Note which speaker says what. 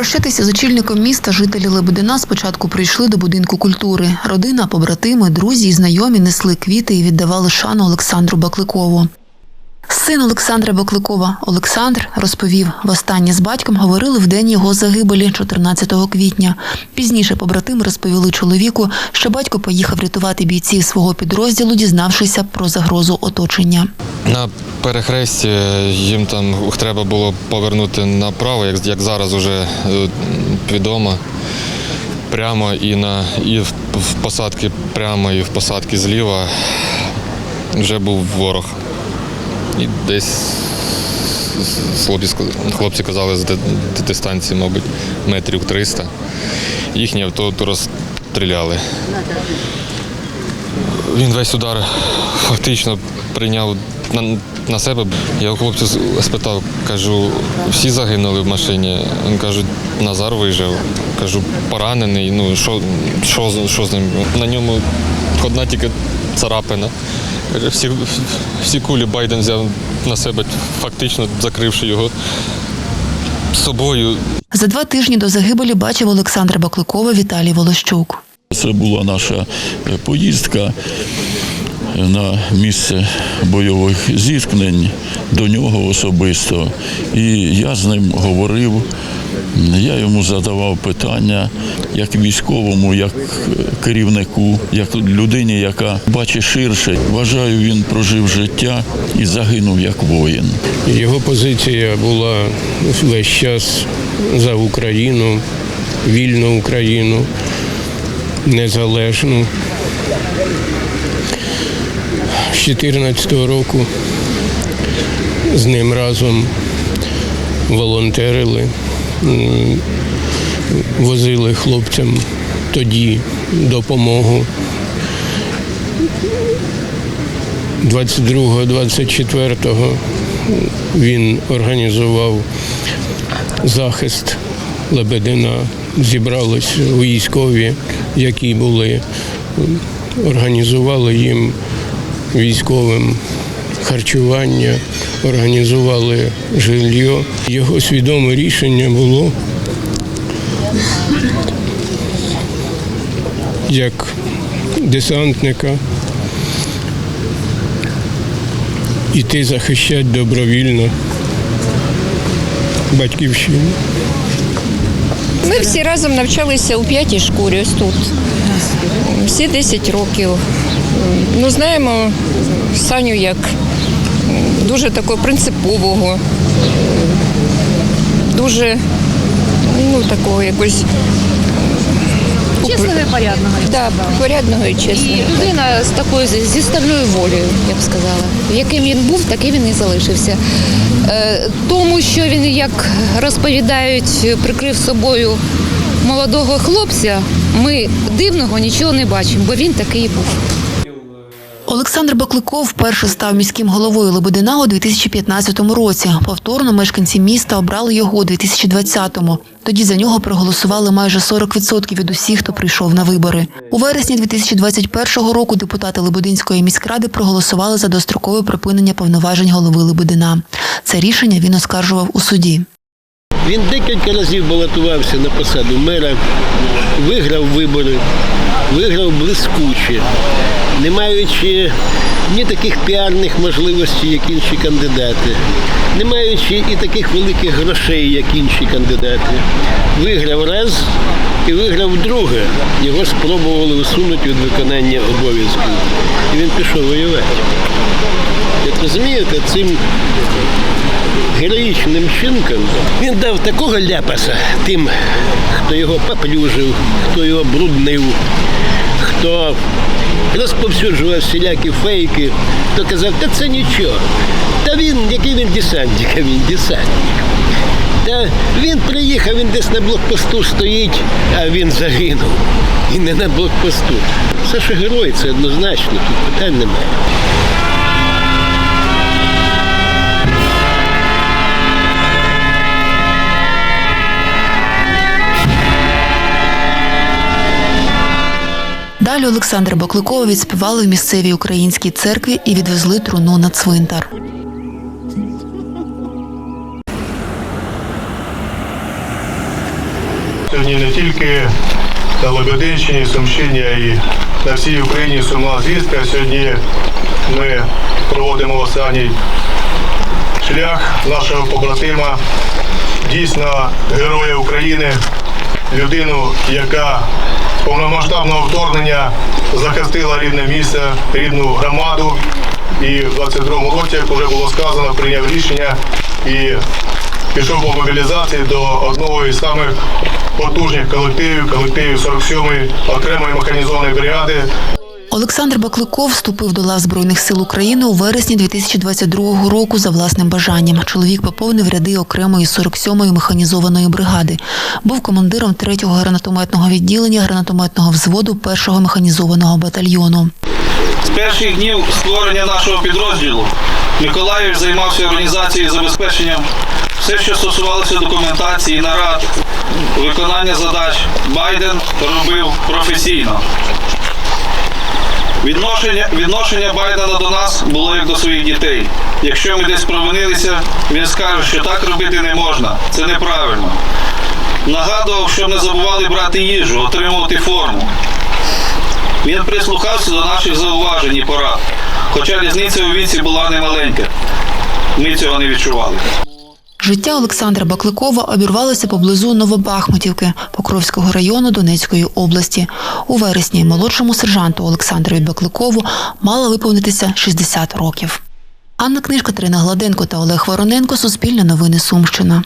Speaker 1: Попрощатися з очільником міста жителі Лебедина спочатку прийшли до будинку культури. Родина, побратими, друзі і знайомі несли квіти і віддавали шану Олександру Бакликову. Син Олександра Бакликова Олександр розповів, востаннє з батьком говорили в день його загибелі 14 квітня. Пізніше побратими розповіли чоловіку, що батько поїхав рятувати бійців свого підрозділу, дізнавшися про загрозу оточення.
Speaker 2: На перехресті їм там треба було повернути направо, як, як зараз вже е, відомо. Прямо і на і в посадки прямо, і в посадки зліва вже був ворог. І десь хлопці, хлопці казали з ди- дистанції, мабуть, метрів 300. Їхні авто то розстріляли. Він весь удар фактично прийняв на, на себе. Я у хлопця спитав, кажу, всі загинули в машині. Він каже, Назар вижив. Кажу, поранений. Ну що, що, що з ним? На ньому одна тільки царапина. Всі, всі кулі Байден взяв на себе, фактично закривши його собою.
Speaker 1: За два тижні до загибелі бачив Олександра Бакликова Віталій Волощук.
Speaker 3: Це була наша е, поїздка на місце бойових зіткнень до нього особисто. І я з ним говорив. Я йому задавав питання як військовому, як керівнику, як людині, яка бачить ширше. Вважаю, він прожив життя і загинув як воїн.
Speaker 4: Його позиція була весь час за Україну, вільну Україну, незалежну. З 2014 року з ним разом волонтерили, возили хлопцям тоді допомогу. 22-24 він організував захист Лебедина. Зібрались військові, які були, організували їм військовим харчування, організували жилье. Його свідоме рішення було як десантника іти захищати добровільно батьківщину.
Speaker 5: Ми всі разом навчалися у п'ятій школі, ось тут. Всі 10 років. Ну, знаємо Саню як дуже такого принципового, дуже ну, такого якось
Speaker 6: Чесного і порядного.
Speaker 5: да, порядного і чесного.
Speaker 6: І людина з такою зі зі стальною волею, я б сказала. Яким він був, таким він і залишився. Е, Тому, що він, як розповідають, прикрив собою молодого хлопця, ми дивного нічого не бачимо, бо він такий і був.
Speaker 1: Олександр Бакликов вперше став міським головою Лебедина у 2015 році. Повторно мешканці міста обрали його у 2020-му. Тоді за нього проголосували майже 40% від усіх, хто прийшов на вибори. У вересні 2021 року депутати Лебединської міськради проголосували за дострокове припинення повноважень голови Лебедина. Це рішення він оскаржував у суді.
Speaker 7: Він декілька разів балотувався на посаду мера, виграв вибори, виграв блискуче, не маючи ні таких піарних можливостей, як інші кандидати, не маючи і таких великих грошей, як інші кандидати. Виграв раз і виграв друге. Його спробували усунути від виконання обов'язків. І він пішов воювати. Як розумієте, цим героїчним чинком він дав такого ляпаса тим, хто його поплюжив, хто його бруднив, хто розповсюджував всілякі фейки, хто казав, та це нічого. Та він, який він десантник, а він десантник. Та він приїхав, він десь на блокпосту стоїть, а він загинув. І не на блокпосту. Саша герой, це однозначно, тут питань немає.
Speaker 1: Далі Олександра Бакликова відспівали в місцевій українській церкві і відвезли труну на цвинтар.
Speaker 8: Сьогодні не тільки на Лебединщині, Сумщині, а й на всій Україні сумна звістка. Сьогодні ми проводимо останній шлях нашого побратима, дійсно героя України, людину, яка повномасштабного вторгнення захистила рідне місце, рідну громаду. І в 22-му році, як вже було сказано, прийняв рішення і пішов по мобілізації до одного із самих потужних колективів, колективів 47-ї окремої механізованої бригади.
Speaker 1: Олександр Бакликов вступив до лав Збройних сил України у вересні 2022 року за власним бажанням. Чоловік поповнив ряди окремої 47-ї механізованої бригади. Був командиром 3-го гранатометного відділення гранатометного взводу 1-го механізованого батальйону.
Speaker 9: З перших днів створення нашого підрозділу Миколаївич займався організацією забезпеченням все, що стосувалося документації, нарад, виконання задач. Байден робив професійно. Відношення, відношення Байдена до нас було як до своїх дітей. Якщо ми десь провинилися, він скаже, що так робити не можна. Це неправильно. Нагадував, щоб не забували брати їжу, отримувати форму. Він прислухався до наших зауважень і порад, хоча різниця у віці була немаленька. Ми цього не відчували.
Speaker 1: Життя Олександра Бакликова обірвалося поблизу Новобахмутівки Покровського району Донецької області. У вересні молодшому сержанту Олександрові Бакликову мало виповнитися 60 років. Анна Книжка, Катерина Гладенко та Олег Вороненко. Суспільне новини Сумщина.